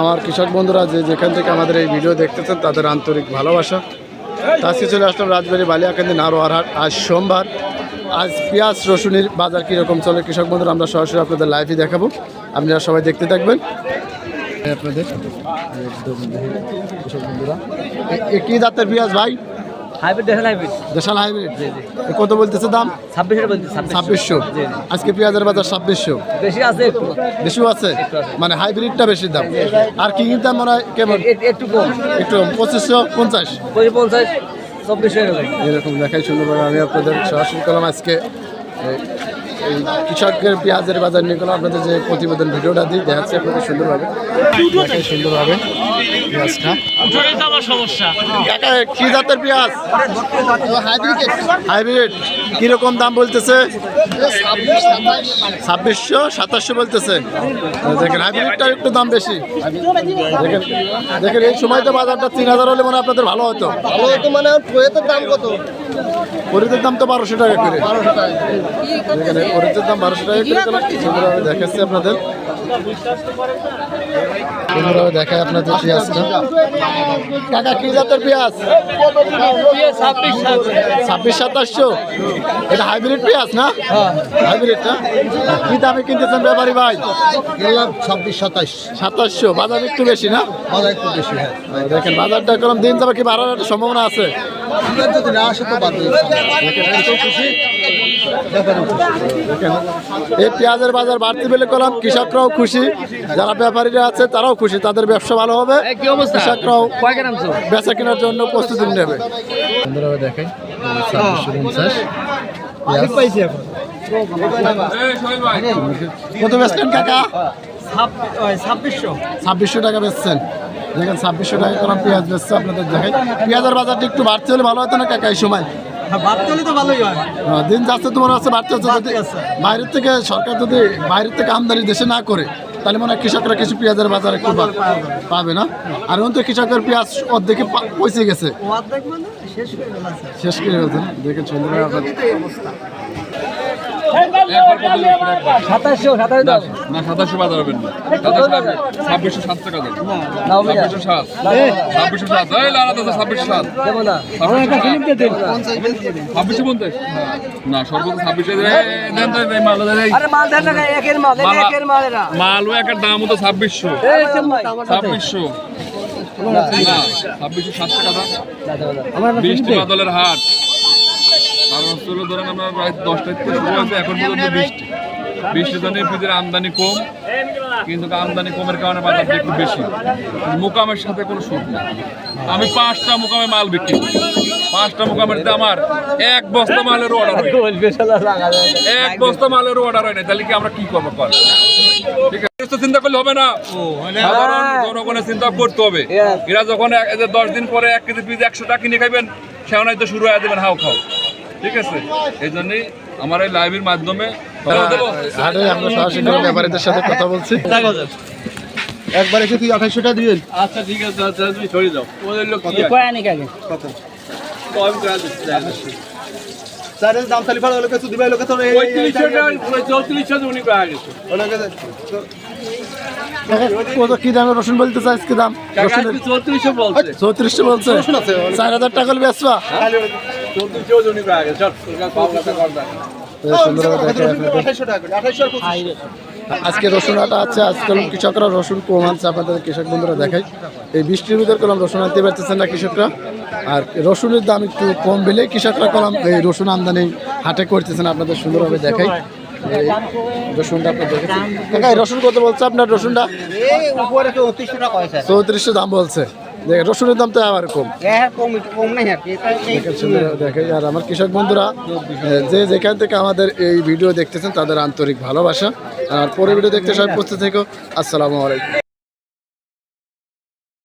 আমার কৃষক বন্ধুরা যে যেখান থেকে আমাদের এই ভিডিও দেখতেছেন তাদের আন্তরিক ভালোবাসা। তার আজকে চলে আসলাম রাজবাড়ি বালিয়াকান্দি নারোয়ারহাট আজ সোমবার। আজ পেঁয়াজ রসুনের বাজার কীরকম চলে? কৃষক বন্ধুরা আমরা সরাসরি আপনাদের লাইভে দেখাবো। আপনারা সবাই দেখতে থাকবেন। আপনাদের? কৃষক বন্ধুরা দাঁতের কি জাতের পেঁয়াজ ভাই? হাইব্রিড দেখেন হাইব্রিড। দেশাল হাইব্রিড? কত বলতেছে দাম? ছাব্বিশশো। আজকে পেঁয়াজের বাজার ছাব্বিশশো। বেশি আছে একটু। বেশিও আছে? মানে হাইব্রিডটা বেশি দাম। আর কি দাম মনে হয়? কেমন? একটু কম। একটু পঁচিশশো পঞ্চাশ। এরকম। দেখাই সুন্দরভাবে আমি আপনাদের সরাসরি করলাম আজকে। এই- কৃষকের পেঁয়াজের বাজার নিয়ে আপনাদের যে প্রতিবেদন ভিডিওটা দিই, দেখাচ্ছি আপনাদের সুন্দরভাবে। সুন্দরভাবে জাতের পেঁয়াজ? হাইব্রিড। কীরকম দাম বলতেছে? ছাব্বিশশো, সাতাশশো বলতেছে। একটু দাম বেশি। বাজারটা তিন হাজার হলে মানে আপনাদের ভালো হতো। ভালো হতো মানে দাম কত? পরিতের দাম তো বারোশো টাকা করে। দেখেন এই পরিতের দাম বারোশো টাকা করে। সুন্দরভাবে দেখাচ্ছি আপনাদের। সুন্দরভাবে দেখায় আপনাদের পেঁয়াজটা। কাকা কি জাতের পেঁয়াজ? ছাব্বিশ সাতাশশো। এটা হাইব্রিড পেঁয়াজ না? হাইব্রিডটা কি দামে কিনতেছেন ব্যাপারী ভাই? গেলাম ছাব্বিশ সাতাশ। সাতাশশো। বাজার একটু বেশি না? বাজার একটু বেশি হ্যাঁ। দেখেন বাজারটা কলম দিন যাবে কি বাড়ার একটা সম্ভাবনা আছে? ঠিক যদি না আসে তো বাদ দিয়ে দেখেন এই পেঁয়াজের বাজার বাড়তি পেলে কলাম কৃষকরাও খুশি যারা ব্যাপারীরা আছে তারাও খুশি তাদের ব্যবসা ভালো হবে। কৃষকরাও বেচা কেনার জন্য প্রস্তুতি নেবে। সুন্দরভাবে দেখেন ছাব্বিশশো কত বেচলেন কাকা? ছাব্বিশশো। ছাব্বিশশো টাকা বেচছেন। দেখেন ছাব্বিশশো টাকা কলম পেঁয়াজ বেচছে আপনাদের দেখেন পেঁয়াজের বাজারটা একটু বাড়তে হলে ভালো হতো না কাকা এই সময়? দিন যাচ্ছে তোমার আছে বাড়তে আছে যদি বাইরের থেকে সরকার যদি বাইরের থেকে আমদানি দেশে না করে তাহলে মনে হয় কৃষকরা কিছু পেঁয়াজের বাজারে একটু পাবে না? আর এখন তো কৃষকের পেঁয়াজ অর্ধেকে পৌঁছে গেছে। মানে শেষ করে গেছে দেখে সুন্দর সাতাশশো সাতাশ দাও না সাতাশশো বাজার হবেন না ছাব্বিশশো সাত টাকা দেন ছাব্বিশশো সাত ছাব্বিশশো সাত এই লালা দাদা ছাব্বিশশো সাত ছাব্বিশশো পঞ্চাশ না সর্বোচ্চ ছাব্বিশে দেন দেন দেন এই মাল না একের দাম হতো ছাব্বিশশো ছাব্বিশশো ছাব্বিশশো সাত টাকা দাম বৃষ্টি বাদলের হাট হলো ধরেন আমরা প্রায় দশটা থেকে শুরু হয়েছে এখন পর্যন্ত বৃষ্টি। বৃষ্টির জন্য পিজের আমদানি কম কিন্তু আমদানি কমের কারণে বাজারটা একটু বেশি। মোকামের সাথে কোনো সুদ নেই। আমি পাঁচটা মোকামে মাল বিক্রি করি। পাঁচটা মোকামের আমার এক বস্তা মালের অর্ডার হয় এক বস্তা মালের অর্ডার হয় না তাহলে কি আমরা কি করব কর ঠিক আছে। চিন্তা করলে হবে না। সাধারণ জনগণের চিন্তা করতে হবে। এরা যখন এক- এই দশ দিন পরে এক কেজি পিস একশো টাকা কিনে খাইবেন সেখানে তো শুরু হয়ে দেবেন হাও খাও। ঠিক আছে? এই জন্যই আমার এই লাইভের মাধ্যমে আমরা সরাসরি ব্যাপারীদের সাথে কথা বলছি। একবার এসে তুই আঠাইশো টাকা দিবেন আচ্ছা ঠিক আছে আচ্ছা তুমি সরে যাও ওদের লোক কি কয় আনি কাকে স্যার দাম তালি ফাড়া লোকে দিবে লোকে তোর এই- টাকা উনি পাওয়া গেছে। ওনাকে কত কি দামে? রসুন বলতে চাই দাম। বলছে। চার হাজার টাকা বেচবা। আজকে রসুন আটা আছে আজকাল কৃষকরা রসুন কম আনছে আপনাদের কৃষক বন্ধুরা দেখাই। এই বৃষ্টির ভিতর কলম রসুন আনতে পারতেছেন না কৃষকরা। আর রসুনের দাম একটু কম পেলে কৃষকরা কলম এই রসুন আমদানি হাটে করতেছেন আপনাদের সুন্দরভাবে দেখাই। রসুনটা আপনার দেখেছেন? রসুন কত বলছে আপনার রসুনটা? এই উপরে তো উনত্রিশশো টাকা স্যার? চৌত্রিশশো দাম বলছে। দেখেন রসুনের দাম তো আবার কম। হ্যাঁ এই দেখেন আর আমার কৃষক বন্ধুরা যে যেখান থেকে আমাদের এই ভিডিও দেখতেছেন তাদের আন্তরিক ভালোবাসা। আর পরে ভিডিও দেখতে সবাই প্রস্তুত থেকো। আসসালামু আলাইকুম।